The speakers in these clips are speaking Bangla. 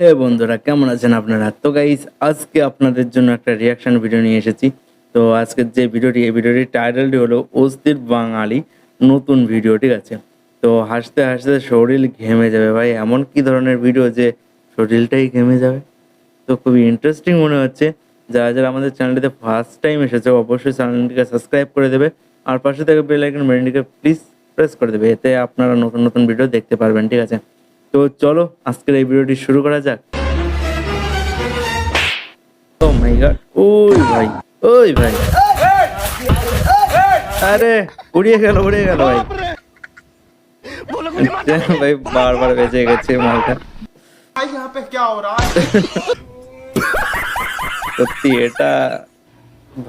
হে বন্ধুরা, কেমন আছেন আপনারা? তো গাইজ আজকে আপনাদের জন্য একটা রিয়াকশান ভিডিও নিয়ে এসেছি। তো আজকের যে ভিডিওটি এই ভিডিওটির টাইটেলটি হলো অস্থির বাঙালি নতুন ভিডিও ঠিক আছে? তো হাসতে হাসতে শরীর ঘেমে যাবে ভাই। এমন কি ধরনের ভিডিও যে শরীরটাই ঘেমে যাবে? তো খুবই ইন্টারেস্টিং মনে হচ্ছে। যারা যারা আমাদের চ্যানেলটিতে ফার্স্ট টাইম এসেছে, অবশ্যই চ্যানেলটিকে সাবস্ক্রাইব করে দেবে। আর পাশে থেকে বেল আইকন প্লিজ প্রেস করে দেবে। এতে আপনারা নতুন নতুন ভিডিও দেখতে পারবেন, ঠিক আছে? তো চলো, আজকের এই ভিডিওটি শুরু করা যাক। oh ভাই বেঁচে গেছে মালটা। সত্যি, এটা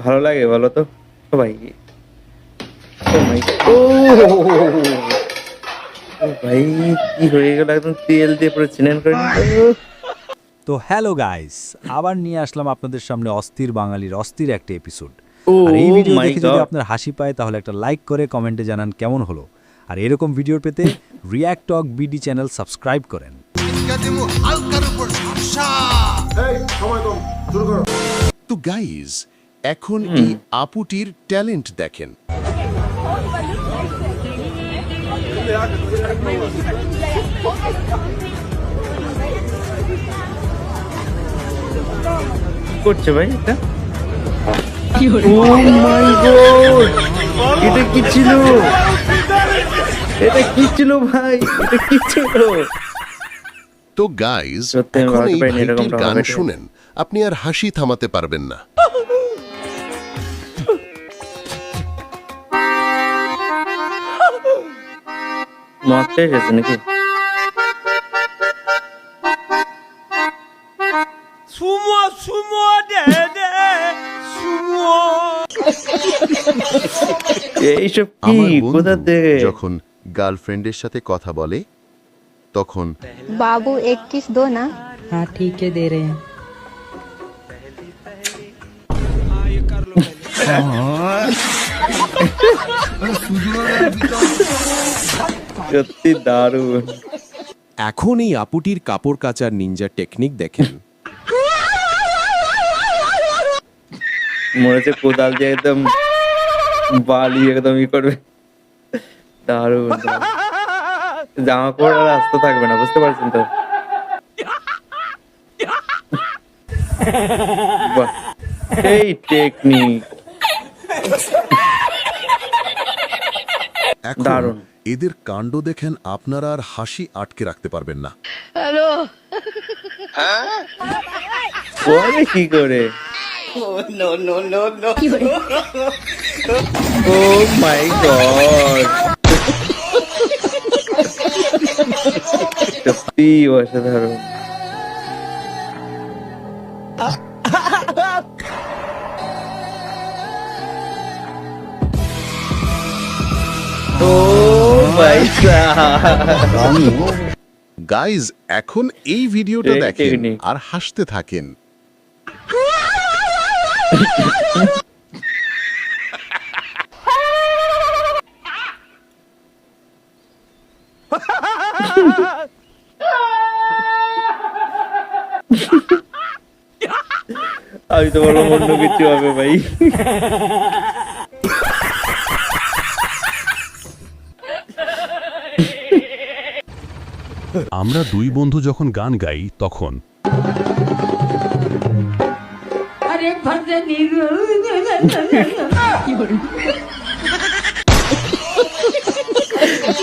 ভালো লাগে বলো তো? ভাই। oh ও ভাই কি হয়ে গেল? একদম তেল দিয়ে পুরো চিনেন করে তো হ্যালো গাইস আবার নিয়ে আসলাম আপনাদের সামনে অস্থির বাঙালির অস্থির একটা এপিসোড। আর এই ভিডিও দেখে যদি আপনার হাসি পায় তাহলে একটা লাইক করে কমেন্টে জানান কেমন হলো। আর এরকম ভিডিও পেতে React Talk BD channel subscribe করেন। এই, সময় কম শুরু করো। তো গাইজ এখন এই আপুটির ট্যালেন্ট দেখেন। করছে ভাই এটা? ও মাই গড এটা কি ছিল? এটা কি ছিল ভাই? এটা কি ছিল? তো গাইজ এখন এই ভাইটির গান শুনেন। আপনি আর হাসি থামাতে পারবেন না। নাকি? এইসব যখন গার্লফ্রেন্ডের সাথে কথা বলে তখন বাবু एक দো না। হ্যাঁ ঠিক সত্যি দারুণ। এখন এই আপুটির কাপড় কাচার নিনজা টেকনিক দেখেন। মনে হচ্ছে কোদাল দিয়ে একদম বালি একদম ই করবে। দারুণ। জামা কাপড় আর আসতে থাকবে না বুঝতে পারছেন তো? এই টেকনিক দারুণ। এদের কাণ্ড দেখেন আপনারা আর হাসি আটকে রাখতে পারবেন না। করে কি করে? Oh my God. সত্যি অসাধারণ। গাইজ এখন এই ভিডিওটা দেখেন আর হাসতে থাকেন। আমি তো বললাম অন্য কিছু হবে ভাই। আমরা দুই বন্ধু যখন গান গাই তখন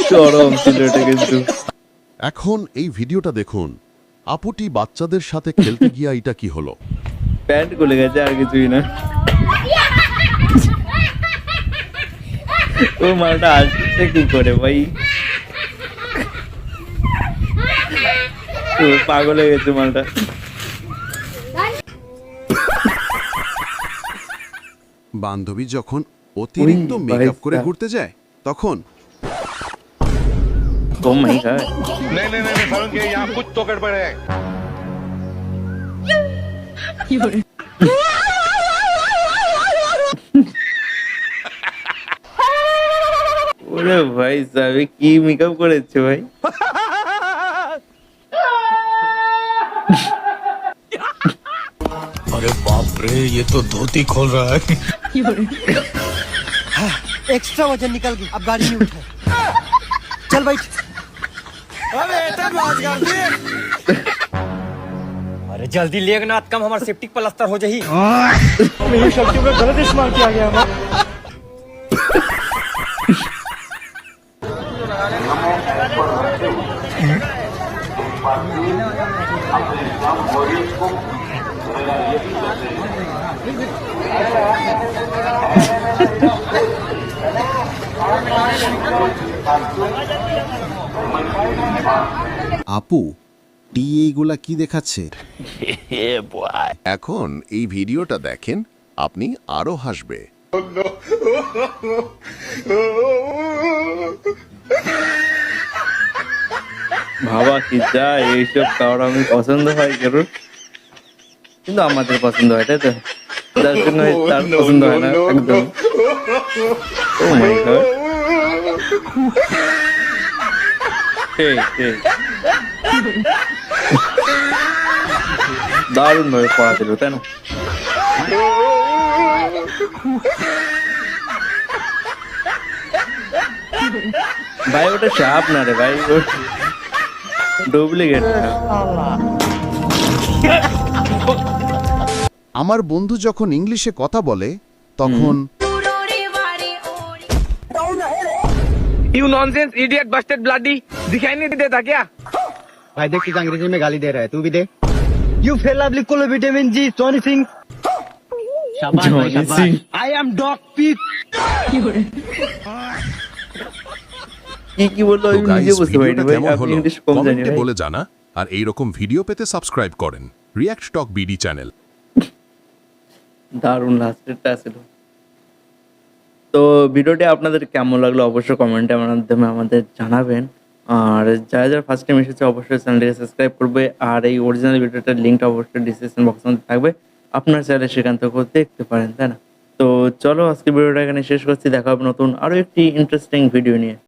চরম ছিল এটা কিন্তু। এখন এই ভিডিওটা দেখুন। আপুটি বাচ্চাদের সাথে খেলতে গিয়া এটা কি হলো? প্যান্ট খুলে গেছে আর কিছুই না। ও মালটা আসছে কি করে ভাই? পাগল হয়ে গেছে মালটা। বান্ধবী যখন অতিরিক্ত মেকআপ করে ঘুরতে যায় তখন ও মাই গড। ওরে ভাই সাহেব কি মেকআপ করেছে ভাই? रे ये तो धोती खोल रहा है। एक्स्ट्रा हाँ, वज़न निकल गई अब गाड़ी नहीं उठा। चल भाई अरे जल्दी लेगनाथ कम हमारे सेफ्टी प्लास्टर हो जाही में गलत इस्तेमाल किया गया हमारा আপু টি এইগুলা কি দেখাচ্ছে? এখন এই ভিডিওটা দেখেন আপনি আরও হাসবে। ভাবা কি যায় এইসব কারোর আমি পছন্দ হয় কারোর কিন্তু আমাদের পছন্দ হয় তাই তো? যার জন্য তার পছন্দ হয় না একদম। ও মাই গড ঠিক ঠিক দারুণ ভাবে পড়া দিল তাই না? ভাই ওটা চাপ না রে ভাই ডুপ্লিকেট আমার বন্ধু যখন ইংলিশে কথা বলে তখন you nonsense idiot busted bloody দিখাই নি ভাই মে গালি দে। রহা হ্যায় তু ভি দে you fail vitamin G Sunny Singh শাবাশ I am dog pick কি করে কি কি বলল? বুঝতে ভাই আপনি ইংলিশ কম জানেন বলে জানা আর এই রকম ভিডিও পেতে সাবস্ক্রাইব করেন। রিয়াক্ট টক বিডি চ্যানেল দারুণ লাস্টেরটা ছিল। তো ভিডিওটি আপনাদের কেমন লাগল অবশ্যই কমেন্টের মাধ্যমে আমাদের জানাবেন। আর যারা যারা ফার্স্ট টাইম এসেছে, অবশ্যই চ্যানেলটিকে সাবস্ক্রাইব করবে। আর এই অরিজিনাল ভিডিওটার লিঙ্কটা অবশ্যই ডিসক্রিপশন বক্সের মধ্যে থাকবে। আপনার চাইলে সেখান থেকেও দেখতে পারেন, তাই না? তো চলো আজকে ভিডিওটা এখানে শেষ করছি। দেখা হবে নতুন আরও একটি ইন্টারেস্টিং ভিডিও নিয়ে।